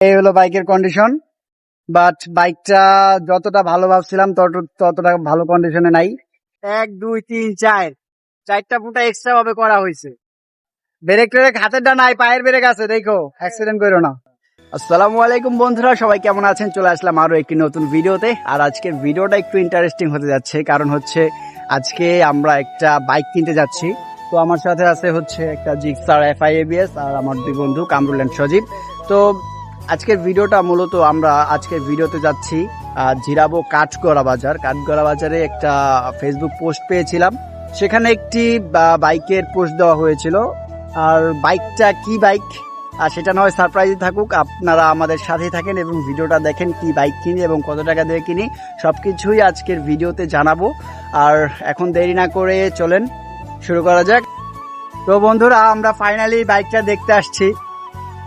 এই হলো বাইকের কন্ডিশন বাট বাইকটা যতটা ভালো ভাবছিলাম তত- ততটা ভালো কন্ডিশনে নাই। এক দুই তিন চার চারটা ফুটা এক্সট্রা ভাবে করা হয়েছে। ব্রেক ট্রেক হাতের ডা নাই পায়ের ব্রেক আছে দেখো অ্যাক্সিডেন্ট করো না। আসসালামু আলাইকুম বন্ধুরা সবাই কেমন আছেন? চলে আসলাম আরও একটি নতুন ভিডিওতে। আর আজকের ভিডিওটা একটু ইন্টারেস্টিং হতে যাচ্ছে কারণ হচ্ছে আজকে আমরা একটা বাইক কিনতে যাচ্ছি। তো আমার সাথে আছে হচ্ছে একটা জিক্সার এফআই এবিএস আর আমার দুই বন্ধু কামরুল এন্ড সজীব। তো আজকের ভিডিওটা মূলত আমরা আজকের ভিডিওতে যাচ্ছি জিরাবো কাঠগড়া বাজার। কাঠগড়া বাজারে একটা ফেসবুক পোস্ট পেয়েছিলাম। সেখানে একটি বাইকের পোস্ট দেওয়া হয়েছিল। আর বাইকটা কি বাইক? আর সেটা নয় সারপ্রাইজ থাকুক, আপনারা আমাদের সাথেই থাকেন এবং ভিডিওটা দেখেন কি বাইক কিনি এবং কত টাকা দিয়ে কিনি। সব কিছুই আজকের ভিডিওতে জানাব। আর এখন দেরি না করে চলেন, শুরু করা যাক। তো বন্ধুরা, আমরা ফাইনালি বাইকটা দেখতে আসছি।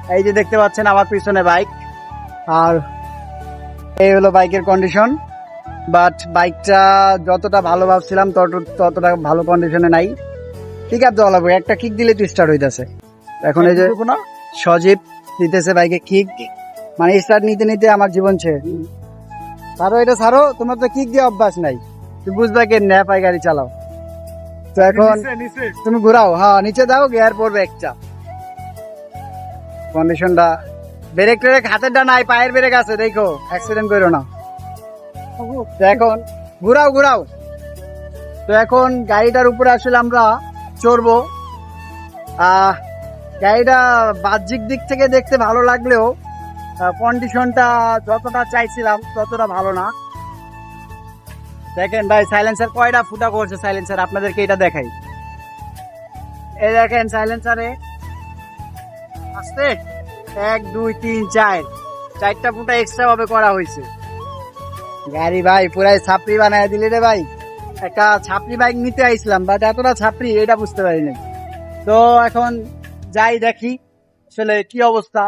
এই যে দেখতে পাচ্ছেন আমার পিছনে বাইক। আর এই হলো বাইকের কন্ডিশন বাট বাইকটা যতটা ভালো ভাবছিলাম তত- ততটা ভালো কন্ডিশনে নাই। ঠিক আছে লাগবে একটা কিক দিলে তো স্টার্ট হইতাছে। এখন এই যে সজীব দিতেছে বাইকে কিক মানে স্টার্ট নিতে নিতে আমার জীবন ছেড়ে। ছাড়ো এটা ছাড়ো তোমার তো কিক দিয়ে অভ্যাস নাই। তুমি বুঝবা কে ন্যাপাই গাড়ি চালাও। তো এখন তুমি ঘুরাও। হ্যাঁ নিচে দাও গিয়ার পড়বে একটা। কন্ডিশনটা। ব্রেক ট্রেক হাতের ডা নাই পায়ের ব্রেক আছে দেখো অ্যাক্সিডেন্ট করো না। তো এখন ঘুরাও ঘুরাও। তো এখন গাড়িটার উপরে আসলে আমরা চড়বো। গাড়িটা বাহ্যিক দিক থেকে দেখতে ভালো লাগলেও কন্ডিশনটা যতটা চাইছিলাম ততটা ভালো না। দেখেন ভাই সাইলেন্সার কয়টা ফুটা করছে সাইলেন্সার আপনাদেরকে এটা দেখাই। এই দেখেন সাইলেন্সারে আসতে এক দুই তিন চার। চারটা ফুটা এক্সট্রা ভাবে করা হয়েছে। গাড়ি ভাই পুরাই ছাপড়ি বানায় দিলি রে ভাই। একটা ছাপড়ি বাইক নিতে আইছিলাম বাট এতটা ছাপড়ি এটা বুঝতে পারিনি। তো এখন যাই দেখি আসলে কি অবস্থা?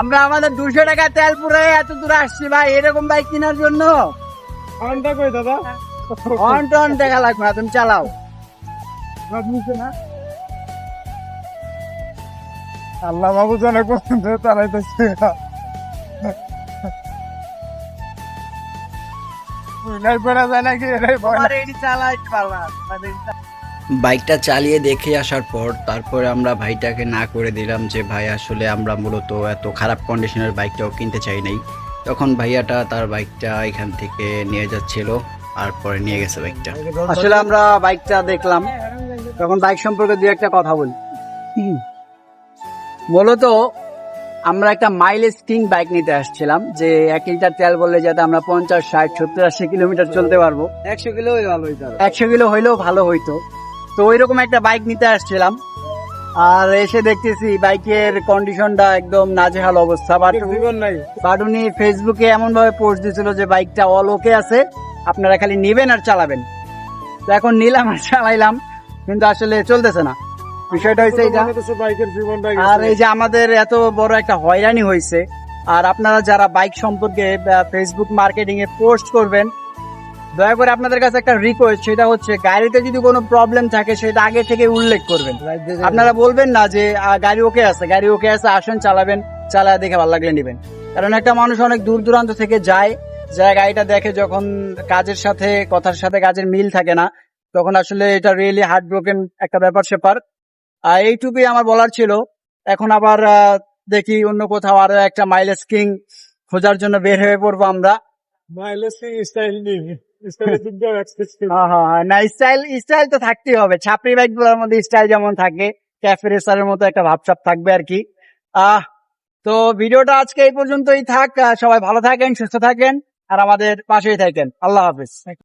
আমরা আমাদের দুশো টাকা তেল পুরে এত দূর আসছি ভাই এরকম বাইক কেনার জন্য? দাদা? অন টন টাকা লাগবে না তুমি চালাও। আল্লাহ বাবু জানে কোন বাইকটা চালিয়ে দেখে আসার পর তারপরে আমরা ভাইটাকে না করে দিলাম যে ভাই আসলে আমরা মূলত এত খারাপ কন্ডিশনের বাইকটাও কিনতে চাই নাই। তখন ভাইয়াটা তার বাইকটা এখান থেকে নিয়ে যাচ্ছিল। আর পরে নিয়ে গেছে বাইকটা। আসলে আমরা বাইকটা দেখলাম। তখন বাইক সম্পর্কে দু একটা কথা বলি। মূলত আমরা একটা মাইলেজ কিং বাইক নিতে আসছিলাম যে এক লিটার তেল বললে যাতে আমরা পঞ্চাশ ষাট সত্তর আশি কিলোমিটার চলতে পারব। একশো কিলো ভালো হইতো একশো কিলো হইলেও ভালো হইতো। তো ওইরকম একটা বাইক নিতে আসছিলাম। আর এসে দেখতেছি বাইকের কন্ডিশনটা একদম নাজেহাল অবস্থা। বাট নাই বাট উনি ফেসবুকে এমন ভাবে পোস্ট দিয়েছিল যে বাইকটা অল ওকে আছে। আপনারা খালি নেবেন আর চালাবেন। তো এখন নিলাম আর চালাইলাম কিন্তু আসলে চলতেছে না। বিষয়টা হয়েছে এটা আর এই যে আমাদের এত বড় একটা হয়রানি হয়েছে আর আপনারা যারা বাইক সম্পর্কে ফেসবুক মার্কেটিং এ পোস্ট করবেন দয়া করে আপনাদের কাছে একটা রিকোয়েস্ট সেটা হচ্ছে গাড়িতে যদি কোনো প্রবলেম থাকে সেটা আগে থেকে উল্লেখ করবেন। আপনারা বলবেন না যে গাড়ি ওকে আছে গাড়ি ওকে আছে আসেন চালাবেন চালায় দেখে ভালো লাগলে নেবেন। কারণ একটা মানুষ অনেক দূর দূরান্ত থেকে যায় যায় গাড়িটা দেখে যখন কাজের সাথে কথার সাথে কাজের মিল থাকে না তখন আসলে এটা রিয়েলি হার্ট ব্রোকেন একটা ব্যাপার স্যাপার আর এইটুকুই আমার বলার ছিল। এখন আবার দেখি অন্য কোথাও আরও একটা মাইলেজ কিং খোঁজার জন্য বের হয়ে পড়ব আমরা। মাইলেজ স্টাইল হ্যাঁ, হ্যাঁ, হ্যাঁ। না স্টাইল স্টাইল তো থাকতেই হবে। ছাপড়ি বাইকগুলোর মধ্যে স্টাইল যেমন থাকে ক্যাফে রেসারের মতো একটা থাকবে আর কি। আহ তো ভিডিওটা আজকে এই পর্যন্তই থাক। সবাই ভালো থাকেন সুস্থ থাকেন। আর আমাদের পাশেই থাকেন আল্লাহ হাফিজ।